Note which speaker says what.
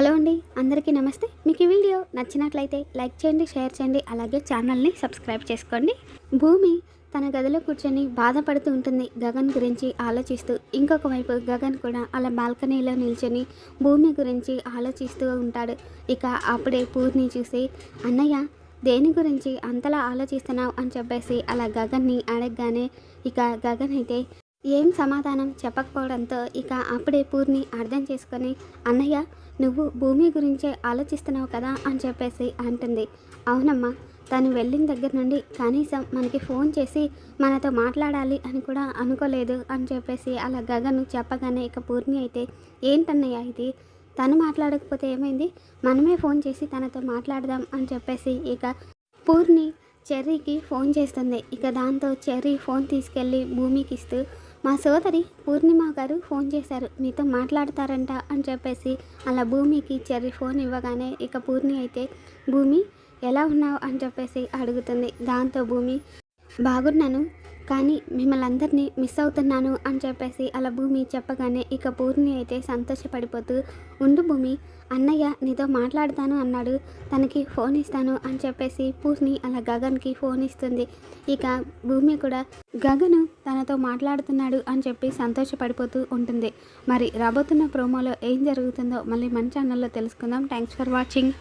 Speaker 1: Hello అండి అందరికీ నమస్తే. మీకు ఈ వీడియో నచ్చినట్లయితే లైక్ చేయండి షేర్ చేయండి అలాగే ఛానల్ని సబ్స్క్రైబ్ చేసుకోండి. భూమి తన గదిలో కూర్చొని బాధపడుతూ ఉంటుంది. గగన్ గురించి ఆలోచిస్తూ ఇంకొక వైపు గగన్ కూడా అలా బాల్కనీలో నిల్చొని భూమి గురించి ఆలోచిస్తూ ఉంటాడు. ఇక అప్పుడే పూర్ణి చూసి అన్నయ్య దేని గురించి అంతలా ఆలోచిస్తున్నావు? అని చెప్పేసి అలా గగన్ని అడగగానే ఇక గగన్ అయితే ఏం సమాధానం చెప్పకపోవడంతో ఇక అప్పుడే పూర్ణి అర్థం చేసుకొని అన్నయ్య నువ్వు భూమి గురించే ఆలోచిస్తున్నావు కదా అని చెప్పేసి అంటుంది. అవునమ్మా తను వెళ్ళిన దగ్గర నుండి కనీసం మనకి ఫోన్ చేసి మనతో మాట్లాడాలి అని కూడా అనుకోలేదు అని చెప్పేసి అలా గగను చెప్పగానే ఇక పూర్ణి అయితే ఏంటన్నయ్య ఇది? తను మాట్లాడకపోతే ఏమైంది? మనమే ఫోన్ చేసి తనతో మాట్లాడదాం అని చెప్పేసి ఇక పూర్ణి చెర్రీకి ఫోన్ చేస్తుంది. ఇక దాంతో చెర్రీ ఫోన్ తీసుకెళ్ళి భూమికి ఇస్తూ మా సోదరి పూర్ణిమ గారు ఫోన్ చేశారు. మీతో మాట్లాడతారంట అని చెప్పేసి అలా భూమికి చెర్రి ఫోన్ ఇవ్వగానే ఇక పూర్ణి అయితే భూమి ఎలా ఉన్నావు? అని చెప్పేసి అడుగుతుంది. దాంతో భూమి బాగున్నాను. కానీ మిమ్మల్ని అందరినీ మిస్ అవుతున్నాను అని చెప్పేసి అలా భూమి చెప్పగానే ఇక పూర్ణి అయితే సంతోషపడిపోతూ ఉండు భూమి అన్నయ్య నీతో మాట్లాడతాను అన్నాడు. తనకి ఫోన్ ఇస్తాను అని చెప్పేసి పూర్ణి అలా గగన్కి ఫోన్ ఇస్తుంది. ఇక భూమి కూడా గగను తనతో మాట్లాడుతున్నాడు అని చెప్పి సంతోషపడిపోతూ ఉంటుంది. మరి రాబోతున్న ప్రోమోలో ఏం జరుగుతుందో మళ్ళీ మన ఛానల్లో తెలుసుకుందాం. Thanks for watching